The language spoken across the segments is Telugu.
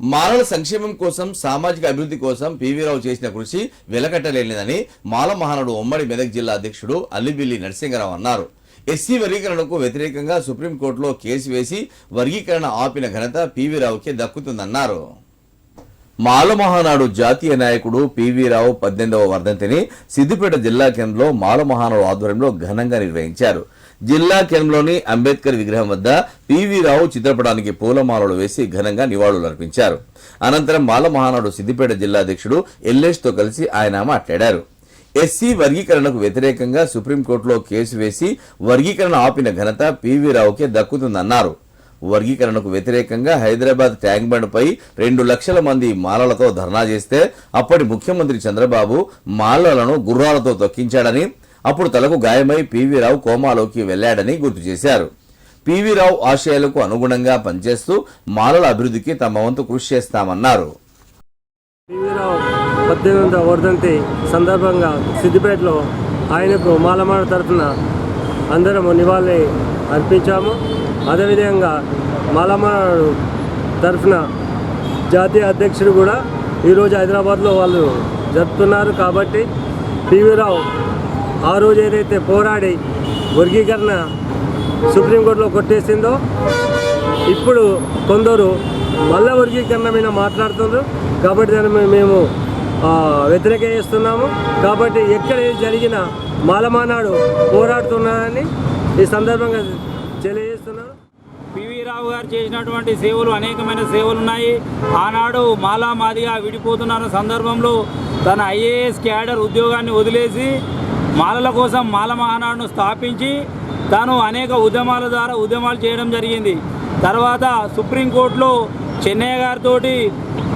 మాలల సంక్షేమం కోసం సామాజిక అభివృద్ధి కోసం పివిరావు చేసిన కృషి వెలకట్టలేనిదని మాల మహానుడు ఉమ్మడి మెదక్ జిల్లా అధ్యక్షుడు అల్లిబిల్లి నరసింహరావు అన్నారు. ఎస్సీ వర్గీకరణకు వ్యతిరేకంగా సుప్రీంకోర్టులో కేసు వేసి వర్గీకరణ ఆపిన ఘనత పివిరావుకే దక్కుతుందన్నారు. మాల మహానాడు జాతీయ నాయకుడు పివి రావు పద్దెనిమిదవ వర్ధంతిని సిద్దిపేట జిల్లా కేంద్రంలో మాల మహానాడు ఆధ్వర్యంలో ఘనంగా నిర్వహించారు. జిల్లా కేంద్రంలోని అంబేద్కర్ విగ్రహం వద్ద పివీరావు చిత్రపటానికి పూలమాలలు వేసి ఘనంగా నివాళులర్పించారు అనంతరం మాల మహానాడు సిద్దిపేట జిల్లా అధ్యక్షుడు ఎల్లేష్ కలిసి ఆయన మాట్లాడారు. ఎస్సీ వర్గీకరణకు వ్యతిరేకంగా సుప్రీంకోర్టులో కేసు వేసి వర్గీకరణ ఆపిన ఘనత పివీరావుకే దక్కుతుందన్నారు. వర్గీకరణకు వ్యతిరేకంగా హైదరాబాద్ ట్యాంక్ బండ్పై రెండు లక్షల మంది మాలలతో ధర్నా చేస్తే అప్పటి ముఖ్యమంత్రి చంద్రబాబు మాలలను గుర్రాలతో తొక్కించాడని అప్పుడు తలకు గాయమై పివి రావు కోమాలోకి వెళ్ళాడని గుర్తు చేశారు. పివి రావు ఆశయాలకు అనుగుణంగా పనిచేస్తూ మాలల అభివృద్ధికి తమ వంతు కృషి చేస్తామన్నారు. పివిరావు వందల వర్ధంతి సందర్భంగా సిద్దిపేటలో ఆయనకు మాలమాల తరఫున అందరము నివాళి అర్పించాము. అదేవిధంగా మాలమాడు తరఫున జాతీయ అధ్యక్షుడు కూడా ఈరోజు హైదరాబాద్లో వాళ్ళు జరుపుతున్నారు కాబట్టి పివిరావు ఆ రోజు ఏదైతే పోరాడి వర్గీకరణ సుప్రీంకోర్టులో కొట్టేసిందో ఇప్పుడు కొందరు మల్ల వర్గీకరణ మీద మాట్లాడుతున్నారు కాబట్టి దాన్ని మేము ఆ, వ్యతిరేక చేస్తున్నాము. కాబట్టి ఎక్కడ ఏది జరిగినా మాలమానాడు పోరాడుతున్నారని ఈ సందర్భంగా తెలియజేస్తున్నారు పివి రావు గారు చేసినటువంటి సేవలు అనేకమైన సేవలు ఉన్నాయి. ఆనాడు మాలా మాదిగా విడిపోతున్న సందర్భంలో తన ఐఏఎస్ క్యాడర్ ఉద్యోగాన్ని వదిలేసి మాలల కోసం మాల మహానాడును స్థాపించి తాను అనేక ఉద్యమాల ద్వారా ఉద్యమాలు చేయడం జరిగింది. తర్వాత సుప్రీంకోర్టులో చెన్నయ్య గారితో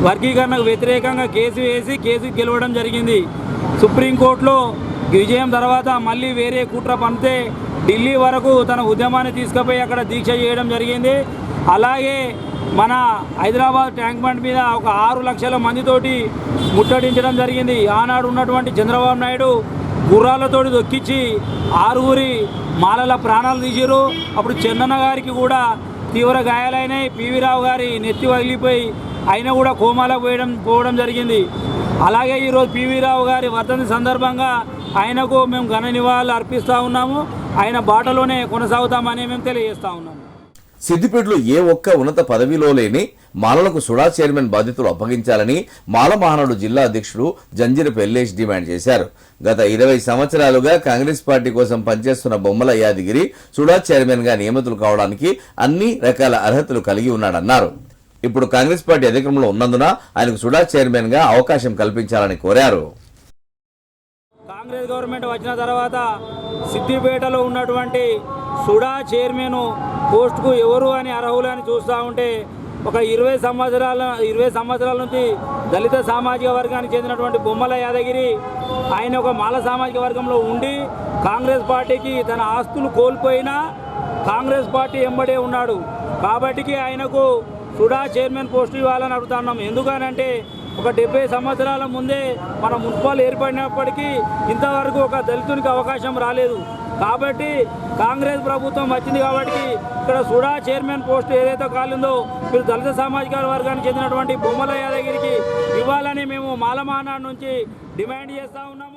వర్గీకరణకు వ్యతిరేకంగా కేసు వేసి కేసు గెలవడం జరిగింది. సుప్రీంకోర్టులో విజయం తర్వాత మళ్ళీ వేరే కుట్ర పంపితే ఢిల్లీ వరకు తన ఉద్యమాన్ని తీసుకుపోయి అక్కడ దీక్ష చేయడం జరిగింది. అలాగే మన హైదరాబాద్ ట్యాంక్ బండ్ మీద ఒక ఆరు లక్షల మందితోటి ముట్టడించడం జరిగింది. ఆనాడు ఉన్నటువంటి చంద్రబాబు నాయుడు గుర్రాలతోటి దొక్కించి ఆరుగురి మాలల ప్రాణాలు తీసిరు అప్పుడు చెన్నన్న గారికి కూడా తీవ్ర గాయాలైనాయి. పివి రావు గారి నెత్తి వగిలిపోయి ఆయన కూడా కోమాలకు పోయడం పోవడం జరిగింది. అలాగే ఈరోజు పివి రావు గారి వర్ధంతి సందర్భంగా ఆయనకు మేము ఘన నివాళులు అర్పిస్తూ ఉన్నాము. ఆయన బాటలోనే కొనసాగుతామని మేము తెలియజేస్తా ఉన్నాము సిద్దిపేటలో ఏ ఒక్క ఉన్నత పదవిలో లేని మాలలకు సుడా చైర్మన్ బాధ్యతలు అప్పగించాలని మాల మహానాడు జిల్లా అధ్యక్షుడు జంజిర పెల్లేష్ డిమాండ్ చేశారు. గత ఇరవై సంవత్సరాలుగా కాంగ్రెస్ పార్టీ కోసం పనిచేస్తున్న బొమ్మల యాదగిరి సుడా చైర్మన్గా నియమితులు కావడానికి అన్ని రకాల అర్హతలు కలిగి ఉన్నాడన్నారు. ఇప్పుడు కాంగ్రెస్ పార్టీ అధికారంలో ఉన్నందున ఆయనకు సుడా చైర్మన్గా అవకాశం కల్పించాలని కోరారు. కాంగ్రెస్ గవర్నమెంట్ వచ్చిన తర్వాత సిద్దిపేటలో ఉన్నటువంటి సుడా చైర్మన్ పోస్టుకు ఎవరు అని అర్హులు అని చూస్తూ ఉంటే ఒక ఇరవై సంవత్సరాల ఇరవై సంవత్సరాల నుంచి దళిత సామాజిక వర్గానికి చెందినటువంటి బొమ్మల యాదగిరి ఆయన ఒక మాల సామాజిక వర్గంలో ఉండి కాంగ్రెస్ పార్టీకి తన ఆస్తులు కోల్పోయినా కాంగ్రెస్ పార్టీ ఎంబడే ఉన్నాడు. కాబట్టికి ఆయనకు సుడా చైర్మన్ పోస్ట్ ఇవ్వాలని అడుగుతున్నాం ఎందుకనంటే ఒక డెబ్బై సంవత్సరాల ముందే మన మున్సిపల్ ఏర్పడినప్పటికీ ఇంతవరకు ఒక దళితునికి అవకాశం రాలేదు. కాబట్టి కాంగ్రెస్ ప్రభుత్వం వచ్చింది కాబట్టి ఇక్కడ సుడా చైర్మన్ పోస్ట్ ఏదైతే కాలిందో మీరు దళిత సామాజిక వర్గానికి చెందినటువంటి బొమ్మల యాదగిరికి ఇవ్వాలని మేము మాలమానా నుంచి డిమాండ్ చేస్తూ ఉన్నాము.